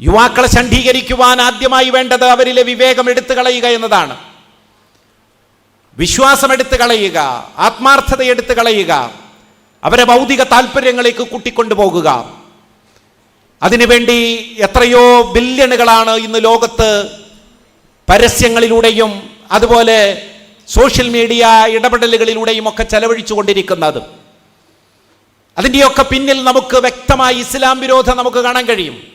യുവാക്കളെ ശണ്ഠീകരിക്കുവാൻ ആദ്യമായി വേണ്ടത് അവരിലെ വിവേകം എടുത്തു കളയുക എന്നതാണ്. വിശ്വാസം എടുത്തു കളയുക ആത്മാർത്ഥത എടുത്തു കളയുക അവരെ ഭൗതിക താല്പര്യങ്ങളിലേക്ക് കൂട്ടിക്കൊണ്ടുപോകുക അതിനുവേണ്ടി എത്രയോ ബില്യണുകളാണ് ഇന്ന് ലോകത്ത് പരസ്യങ്ങളിലൂടെയും അതുപോലെ സോഷ്യൽ മീഡിയ ഇടപെടലുകളിലൂടെയും ഒക്കെ ചെലവഴിച്ചു കൊണ്ടിരിക്കുന്നത് അതിന്റെയൊക്കെ പിന്നിൽ നമുക്ക് വ്യക്തമായി ഇസ്ലാം വിരോധം നമുക്ക് കാണാൻ കഴിയും.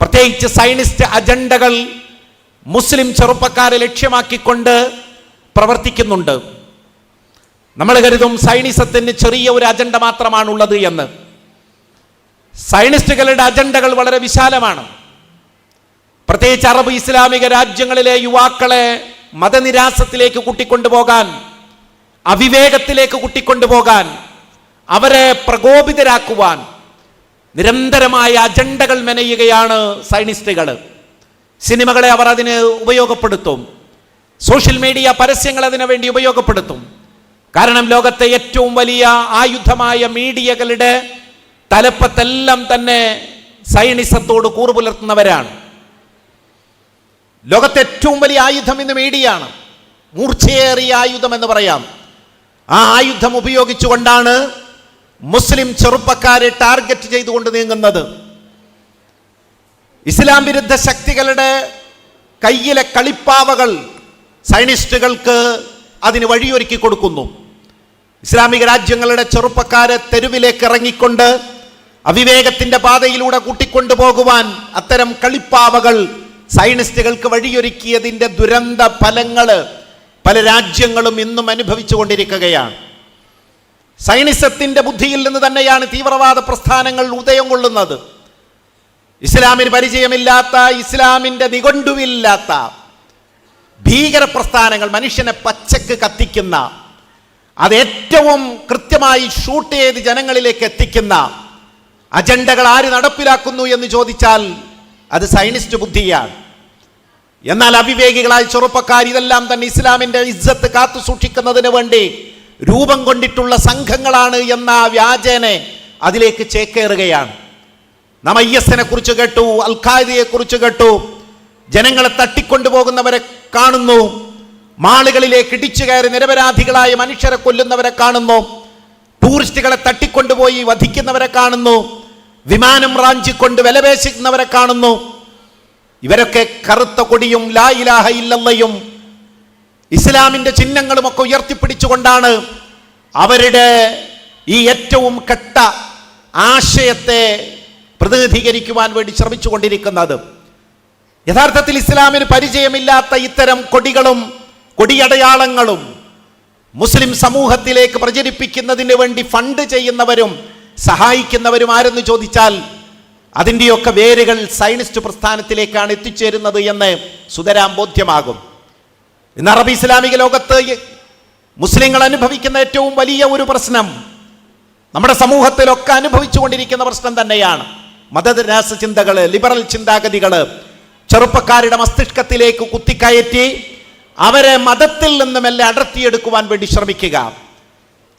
പ്രത്യേകിച്ച് സൈനിസ്റ്റ് അജണ്ടകൾ മുസ്ലിം ചെറുപ്പക്കാരെ ലക്ഷ്യമാക്കിക്കൊണ്ട് പ്രവർത്തിക്കുന്നുണ്ട്. നമ്മൾ കരുതും സൈനിസത്തിന് ചെറിയ ഒരു അജണ്ട മാത്രമാണുള്ളത് എന്ന്. സൈനിസ്റ്റുകളുടെ അജണ്ടകൾ വളരെ വിശാലമാണ്. പ്രത്യേകിച്ച് അറബ് ഇസ്ലാമിക രാജ്യങ്ങളിലെ യുവാക്കളെ മതനിരാസത്തിലേക്ക് കൂട്ടിക്കൊണ്ടുപോകാൻ അവിവേകത്തിലേക്ക് കൂട്ടിക്കൊണ്ടുപോകാൻ അവരെ പ്രകോപിതരാക്കുവാൻ നിരന്തരമായ അജണ്ടകൾ മെനയുകയാണ് സൈനിസ്റ്റുകൾ സിനിമകളെ അവർ അതിന് ഉപയോഗപ്പെടുത്തും. സോഷ്യൽ മീഡിയ പരസ്യങ്ങൾ അതിനു വേണ്ടി ഉപയോഗപ്പെടുത്തും. കാരണം ലോകത്തെ ഏറ്റവും വലിയ ആയുധമായ മീഡിയകളുടെ തലപ്പത്തെല്ലാം തന്നെ സൈനിസത്തോട് കൂറുപുലർത്തുന്നവരാണ് ലോകത്തെ ഏറ്റവും വലിയ ആയുധം ഇന്ന് മീഡിയയാണ്. മൂർച്ചയേറിയ ആയുധം എന്ന് പറയാം. ആ ആയുധം ഉപയോഗിച്ചുകൊണ്ടാണ് മുസ്ലിം ചെറുപ്പക്കാരെ ടാർഗറ്റ് ചെയ്തുകൊണ്ട് നീങ്ങുന്നത്. ഇസ്ലാം വിരുദ്ധ ശക്തികളുടെ കയ്യിലെ കളിപ്പാവകൾ സൈനിസ്റ്റുകൾക്ക് അതിന് വഴിയൊരുക്കി കൊടുക്കുന്നു. ഇസ്ലാമിക രാജ്യങ്ങളുടെ ചെറുപ്പക്കാരെ തെരുവിലേക്ക് ഇറങ്ങിക്കൊണ്ട് അവിവേകത്തിന്റെ പാതയിലൂടെ കൂട്ടിക്കൊണ്ടുപോകുവാൻ അത്തരം കളിപ്പാവകൾ സൈനിസ്റ്റുകൾക്ക് വഴിയൊരുക്കിയതിന്റെ ദുരന്ത ഫലങ്ങൾ പല രാജ്യങ്ങളും ഇന്നും അനുഭവിച്ചു സൈനിസത്തിന്റെ ബുദ്ധിയിൽ നിന്ന് തന്നെയാണ് തീവ്രവാദ പ്രസ്ഥാനങ്ങൾ ഉദയം കൊള്ളുന്നത്. ഇസ്ലാമിന് പരിചയമില്ലാത്ത ഇസ്ലാമിന്റെ നിഘണ്ടുവില്ലാത്ത ഭീകര പ്രസ്ഥാനങ്ങൾ മനുഷ്യനെ പച്ചക്ക് കത്തിക്കുന്ന അത് ഏറ്റവും കൃത്യമായി ഷൂട്ട് ചെയ്ത് ജനങ്ങളിലേക്ക് എത്തിക്കുന്ന അജണ്ടകൾ ആര് നടപ്പിലാക്കുന്നു എന്ന് ചോദിച്ചാൽ അത് സൈനിസ്റ്റ് ബുദ്ധിയാണ്. എന്നാൽ അവിവേകികളായ ചെറുപ്പക്കാർ ഇതെല്ലാം തന്നെ ഇസ്ലാമിന്റെ ഇജ്ജത്ത് കാത്തു സൂക്ഷിക്കുന്നതിന് വേണ്ടി രൂപം കൊണ്ടിട്ടുള്ള സംഘങ്ങളാണ് എന്ന വ്യാജേനെ അതിലേക്ക് ചേക്കേറുകയാണ്. നാം ഐ കുറിച്ച് കേട്ടു അൽഖാദിയെ കുറിച്ച് കേട്ടു ജനങ്ങളെ തട്ടിക്കൊണ്ടുപോകുന്നവരെ കാണുന്നു മാളുകളിലേക്ക് ഇടിച്ചു കയറി നിരപരാധികളായ മനുഷ്യരെ കൊല്ലുന്നവരെ കാണുന്നു ടൂറിസ്റ്റുകളെ തട്ടിക്കൊണ്ടുപോയി വധിക്കുന്നവരെ കാണുന്നു വിമാനം റാഞ്ചിക്കൊണ്ട് വിലപേശിക്കുന്നവരെ കാണുന്നു. ഇവരൊക്കെ കറുത്ത കൊടിയും ലാ ഇലാഹ ഇല്ലല്ലയും ചിഹ്നങ്ങളുമൊക്കെ ഉയർത്തിപ്പിടിച്ചുകൊണ്ടാണ് അവരുടെ ഈ ഏറ്റവും കെട്ട ആശയത്തെ പ്രതിനിധീകരിക്കുവാൻ വേണ്ടി ശ്രമിച്ചുകൊണ്ടിരിക്കുന്നത്. യഥാർത്ഥത്തിൽ ഇസ്ലാമിന് പരിചയമില്ലാത്ത ഇത്തരം കൊടികളും കൊടിയടയാളങ്ങളും മുസ്ലിം സമൂഹത്തിലേക്ക് പ്രചരിപ്പിക്കുന്നതിന് വേണ്ടി ഫണ്ട് ചെയ്യുന്നവരും സഹായിക്കുന്നവരും ആരെന്ന് ചോദിച്ചാൽ അതിന്റെയൊക്കെ വേരുകൾ സൈനിസ്റ്റ് പ്രസ്ഥാനത്തിലേക്കാണ് എത്തിച്ചേരുന്നത് എന്ന് സുതരാം ബോധ്യമാകും. ഇന്ന് അറബി ഇസ്ലാമിക ലോകത്ത് മുസ്ലിങ്ങൾ അനുഭവിക്കുന്ന ഏറ്റവും വലിയ ഒരു പ്രശ്നം നമ്മുടെ സമൂഹത്തിലൊക്കെ അനുഭവിച്ചുകൊണ്ടിരിക്കുന്ന പ്രശ്നം തന്നെയാണ്. മതരാസ ചിന്തകൾ ലിബറൽ ചിന്താഗതികൾ ചെറുപ്പക്കാരുടെ മസ്തിഷ്കത്തിലേക്ക് കുത്തിക്കയറ്റി അവരെ മതത്തിൽ നിന്നും എല്ലാം അടർത്തിയെടുക്കുവാൻ വേണ്ടി ശ്രമിക്കുക.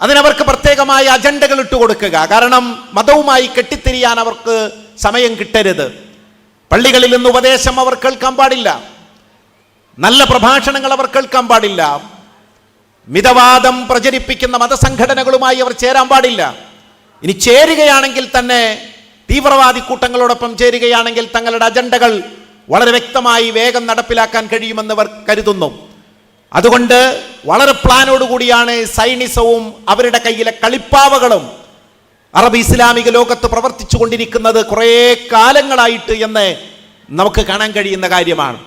അതിനവർക്ക് പ്രത്യേകമായ അജണ്ടകൾ ഇട്ട് കൊടുക്കുക. കാരണം മതവുമായി കെട്ടിത്തിരിയാൻ അവർക്ക് സമയം കിട്ടരുത്. പള്ളികളിൽ നിന്ന് ഉപദേശം അവർ കേൾക്കാൻ പാടില്ല. നല്ല പ്രഭാഷണങ്ങൾ അവർ കേൾക്കാൻ പാടില്ല. മിതവാദം പ്രചരിപ്പിക്കുന്ന മതസംഘടനകളുമായി അവർ ചേരാൻ പാടില്ല. ഇനി ചേരുകയാണെങ്കിൽ തന്നെ തീവ്രവാദി കൂട്ടങ്ങളോടൊപ്പം ചേരുകയാണെങ്കിൽ തങ്ങളുടെ അജണ്ടകൾ വളരെ വ്യക്തമായി വേഗം നടപ്പിലാക്കാൻ കഴിയുമെന്ന് അവർ കരുതുന്നു. അതുകൊണ്ട് വളരെ പ്ലാനോടുകൂടിയാണ് സൈനിസവും അവരുടെ കയ്യിലെ കളിപ്പാവകളും അറബ് ഇസ്ലാമിക ലോകത്ത് പ്രവർത്തിച്ചു കൊണ്ടിരിക്കുന്നത് കുറേ കാലങ്ങളായിട്ട് എന്ന് നമുക്ക് കാണാൻ കഴിയുന്ന കാര്യമാണ്.